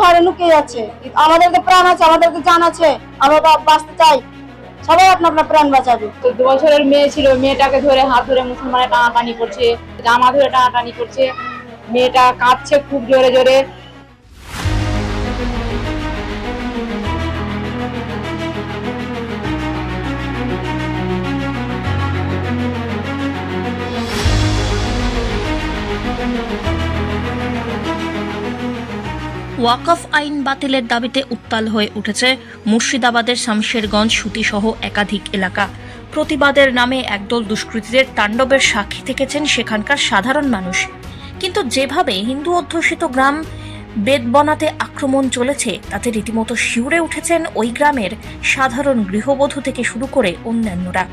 ঘরে লুকিয়ে যাচ্ছে প্রাণ আছে জান আছে। আমরা বাঁচতে চাই। সবাই প্রাণ বাঁচাবে। বছরের মেয়ে ছিল, মেয়েটাকে ধরে হাত ধরে করছে, জামা ধরে করছে। মেয়েটা কাঁদছে খুব জোরে জোরে। ওয়াকফ আইন বাতিলের দাবিতে উত্তাল হয়ে উঠেছে মুর্শিদাবাদের শামশেরগঞ্জ সুতিসহ একাধিক এলাকা। প্রতিবাদের নামে একদল দুষ্কৃতীদের তাণ্ডবের সাক্ষী থেকেছেন সেখানকার সাধারণ মানুষ। কিন্তু যেভাবে হিন্দু অধ্যুষিত গ্রাম বেদবনাতে আক্রমণ চলেছে, তাতে রীতিমতো শিউরে উঠেছেন ওই গ্রামের সাধারণ গৃহবধূ থেকে শুরু করে অন্যান্যরা।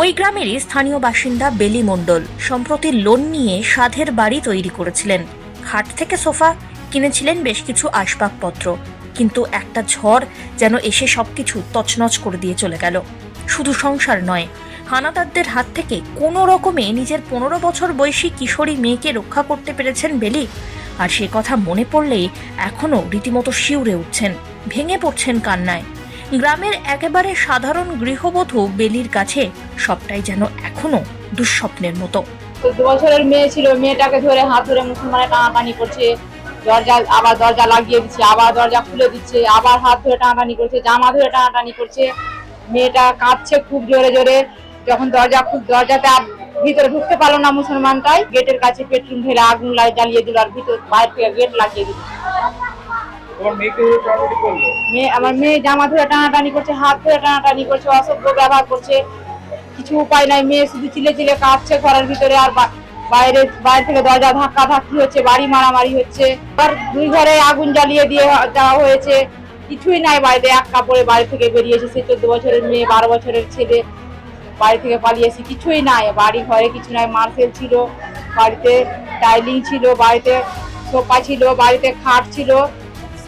ওই গ্রামেরই স্থানীয় বাসিন্দা বেলি মণ্ডল সম্প্রতি লোন নিয়ে সাধের বাড়ি তৈরি করেছিলেন। খাট থেকে সোফা কিনেছিলেন বেশ কিছু আসবাবপত্র, কিন্তু একটা ঝড় যেন এসে সবকিছু তছনছ করে দিয়ে চলে গেল। শুধু সংসার নয়, হানাদারদের হাত থেকে কোনো রকমে নিজের পনেরো বছর বয়সী কিশোরী মেয়েকে রক্ষা করতে পেরেছেন বেলি, আর সে কথা মনে পড়লেই এখনও রীতিমতো শিউরে উঠছেন, ভেঙে পড়ছেন কান্নায়। গ্রামের একেবারে সাধারণ গৃহবধূ বেলির কাছে সবটাই যেন এখনও দুঃস্বপ্নের মতো। তো দু বছরের মেয়ে ছিল, মেয়েটাকে ধরে হাত ধরে মুসলমানে টানাটানি করছে। দরজা, আবার দরজা লাগিয়ে দিচ্ছে, আবার দরজা খুলে দিচ্ছে, আবার হাত ধরে টানাটানি করছে, জামা ধরে টানাটানি করছে। মেয়েটা কাঁদছে খুব জোরে জোরে। যখন দরজা খুব দরজাতে ভিতরে ঢুকতে পারল না মুসলমানটাই, গেটের কাছে পেট্রোল ঢেলে আগুন জ্বালিয়ে দিল আর ভিতর, বাইরে গেট লাগিয়ে দিল। মেয়ে আমার মেয়ে জামা ধরে টানাটানি করছে, হাত ধরে টানাটানি করছে, অসভ্য ব্যবহার করছে। কিছু উপায় নাই, মেয়ে শুধু চিলে চিলে কাঁদছে ঘরের ভিতরে আর বাইরে বাইরে থেকে দরজা ধাক্কা ধাক্কি হচ্ছে, বাড়ি মারামারি হচ্ছে। আর দুই ঘরে আগুন জ্বালিয়ে দিয়ে দেওয়া হয়েছে। কিছুই নাই বাড়িতে এক কাপড়ে বাড়ি থেকে বেরিয়েছে সে চোদ্দ বছরের মেয়ে, বারো বছরের ছেলে। বাড়ি থেকে পালিয়েছে কিছুই নাই, বাড়ি ঘরে কিছু নাই, মার্বেল ছিল, বাড়িতে টাইলিং ছিল, বাড়িতে সোফা ছিল, বাড়িতে খাট ছিল।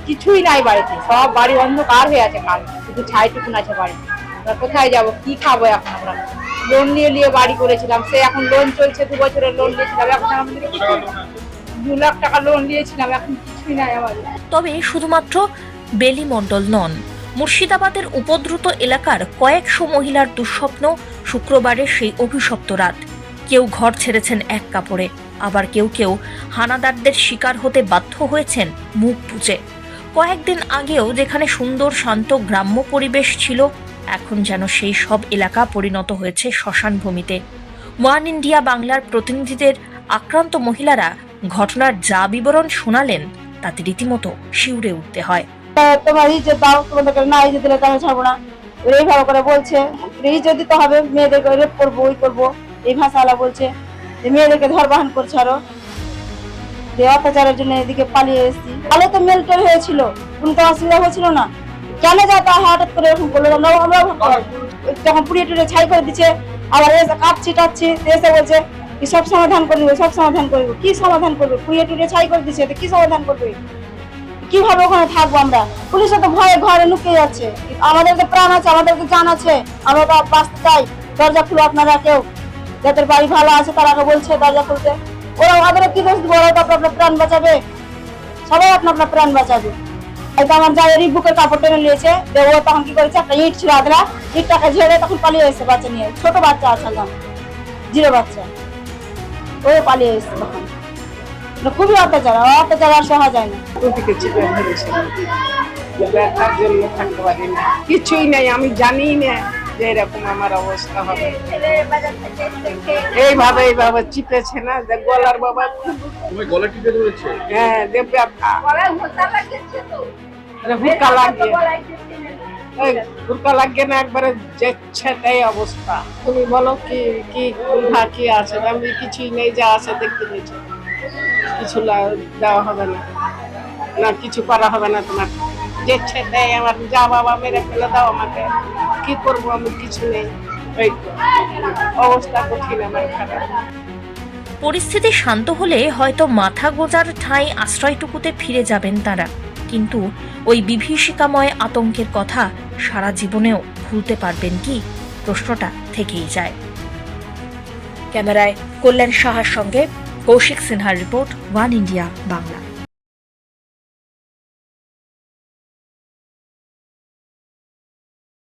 কিছুই নাই বাড়িতে। সব বাড়ি অন্ধকার হয়ে আছে কাল শুধু ছাইটুকুন আছে বাড়ি আমরা কোথায় যাব? কি খাব এখন আমরা? লোন নিয়ে নিয়ে বাড়ি করেছিলাম। সে এখন লোন চলছে দু বছরের লোন নিয়েছিলাম। এখন আমাদের দু লাখ টাকা লোন নিয়েছিলাম। এখন কিছুই নাই আমাদের। তবে শুধুমাত্র বেলি মণ্ডল নন মুর্শিদাবাদের উপদ্রুত এলাকার কয়েকশো মহিলার দুঃস্বপ্ন শুক্রবারের সেই অভিশপ্ত রাত। কেউ ঘর ছেড়েছেন এক কাপড়ে। আবার কেউ কেউ হানাদারদের শিকার হতে বাধ্য হয়েছেন মুখ বুজে কয়েকদিন আগেও যেখানে সুন্দর, শান্ত, গ্রাম্য পরিবেশ ছিল, এখন যেন সেই সব এলাকা পরিণত হয়েছে শ্মশান ভূমিতে। ওয়ান ইন্ডিয়া বাংলার প্রতিনিধিদের আক্রান্ত মহিলারা ঘটনার যা বিবরণ শোনালেন, তাতে রীতিমতো শিউরে উঠতে হয়। তোমার ইজ্জত দাও তোমাদেরকে না ইজ্জত দিলে তো আমি ছাড়বো না? এইভাবে করে বলছে ইজ্জত দিতে হবে, মেয়েদেরকে রেপ করব, ওই করব। এই ভাষাওয়ালা বলছে, যে মেয়েদেরকে ধর বাহন করছে আরও। অত্যাচারের জন্য এদিকে পালিয়ে এসেছি। তাহলে তো মেলটেল হয়েছিল। কোনো তো অসুবিধা হয়েছিল না। কেন যা তা হঠাৎ করে এরকম করল? আমরা যখন পুড়িয়ে টুড়িয়ে ছাই করে দিচ্ছে, আবার এসে কাঁদছি টাচ্ছি এসে বলছে, কি সব সমাধান করে সব সমাধান করব কি সমাধান করবে? পুড়িয়ে টুড়িয়ে ছাই করে দিচ্ছে কি সমাধান করবে? কীভাবে ওখানে থাকব আমরা? পুলিশে তো ভয়ে ঘরে লুকিয়ে যাচ্ছে। আমাদের তো প্রাণ আছে, আমাদের তো জান আছে। আমরা তো বাঁচতে চাই। দরজা খুলো আপনারা কেউ। যাদের বাড়ি ভালো আছে, তারা বলছে দরজা খুলতে। ওরা ওদের কি দোষ ওরা তো আপনার প্রাণ বাঁচাবে। সবাই আপনার আপনার প্রাণ বাঁচাবে। হয়তো আমার যাই বুকের কাপড় টেনে নিয়েছে ও তখন কি করেছে? একটা ইট ছিল আদরা ইটটাকে ঝেড়ে তখন পালিয়ে এসেছে বাচ্চা নিয়ে। ছোট বাচ্চা আছে একদম। জিরো বাচ্চা। ও পালিয়ে এসেছে তখন। খুবই অত্যাচার। অত্যাচার আর সহা যায় না। না কিছুই নেই, আমি জানি না। যে এরকম আমার অবস্থা হবে। এইভাবে এইভাবে চিপেছে না যে গলার বাবা গলা টিপে ধরেছে? হ্যাঁ ব্যথা মানে লাগিয়ে না একবারে যেচ্ছে তাই অবস্থা। তুমি বলো কি কি কুলহা কি আছে? আমি কিছুই নেই যা আছে দেখতে নিয়েছি কিছু লা- দেওয়া হবে না। না কিছু করা হবে না তোমার। যেচ্ছে তাই আমার যা বাবা, মেরে ফেলে দাও আমাকে। কি করব আমি? কিছু নেই। ওই অবস্থা কঠিন আমার খারাপ। পরিস্থিতি শান্ত হলে হয়তো মাথা গোজার ঠাঁই আশ্রয়টুকুতে ফিরে যাবেন তারা। কিন্তু ওই বিভীষিকাময় আতঙ্কের কথা সারা জীবনেও ভুলতে পারবেন কি? প্রশ্নটা থেকেই যায়। ক্যামেরায় কল্যাণ সাহার সঙ্গে কৌশিক সিনহার রিপোর্ট, ওয়ান ইন্ডিয়া, বাংলা।